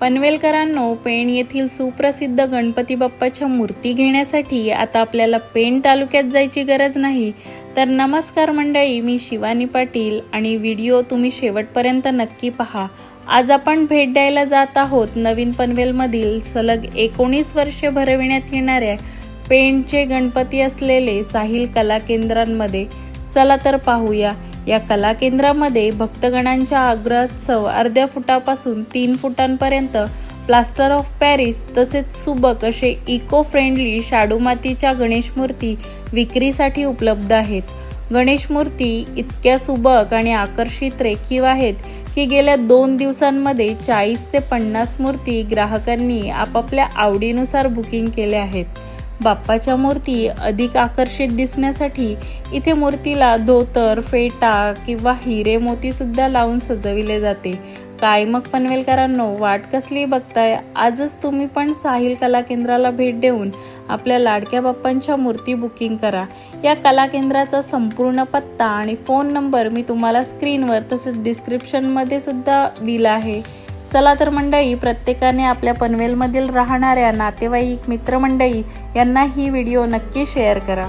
पनवेलकरांनो पेण येथील सुप्रसिद्ध गणपती बाप्पाच्या मूर्ती घेण्यासाठी आता आपल्याला पेण तालुक्यात जायची गरज नाही. तर नमस्कार मंडळी मी शिवानी पाटील आणि व्हिडिओ तुम्ही शेवटपर्यंत नक्की पहा. आज आपण भेट द्यायला जात आहोत नवीन पनवेलमधील सलग एकोणीस वर्षे भरविण्यात येणाऱ्या पेणचे गणपती असलेले साहिल कला केंद्रांमध्ये. चला तर पाहूया. या कला केंद्रामध्ये भक्तगणांच्या आग्रहास्तव अर्ध्या फुटापासून तीन फुटांपर्यंत प्लास्टर ऑफ पॅरिस तसेच सुबक असे इको फ्रेंडली शाडू मातीच्या गणेश मूर्ती विक्रीसाठी उपलब्ध आहेत. गणेश मूर्ती इतक्या सुबक आणि आकर्षित रेखीव आहेत की गेल्या दोन दिवसांमध्ये चाळीस ते पन्नास मूर्ती ग्राहकांनी आपापल्या आवडीनुसार बुकिंग केल्या आहेत. बाप्पाच्या मूर्ती अधिक आकर्षित दिसण्यासाठी इथे मूर्तीला धोतर फेटा किंवा हिरे मोती सुद्धा लावून सजविले जाते. काय मग पनवेलकरांनो वाट कसली बघताय आजच तुम्ही पण साहिल कला केंद्राला भेट देऊन आपल्या लाडक्या बाप्पांच्या मूर्ती बुकिंग करा. या कला केंद्राचा संपूर्ण पत्ता आणि फोन नंबर मी तुम्हाला स्क्रीनवर तसेच डिस्क्रिप्शनमध्ये सुद्धा दिला आहे. चला तर मंडळी प्रत्येकाने आपल्या पनवेलमधील राहणाऱ्या नातेवाईक मित्रमंडळी यांना ही व्हिडिओ नक्की शेअर करा.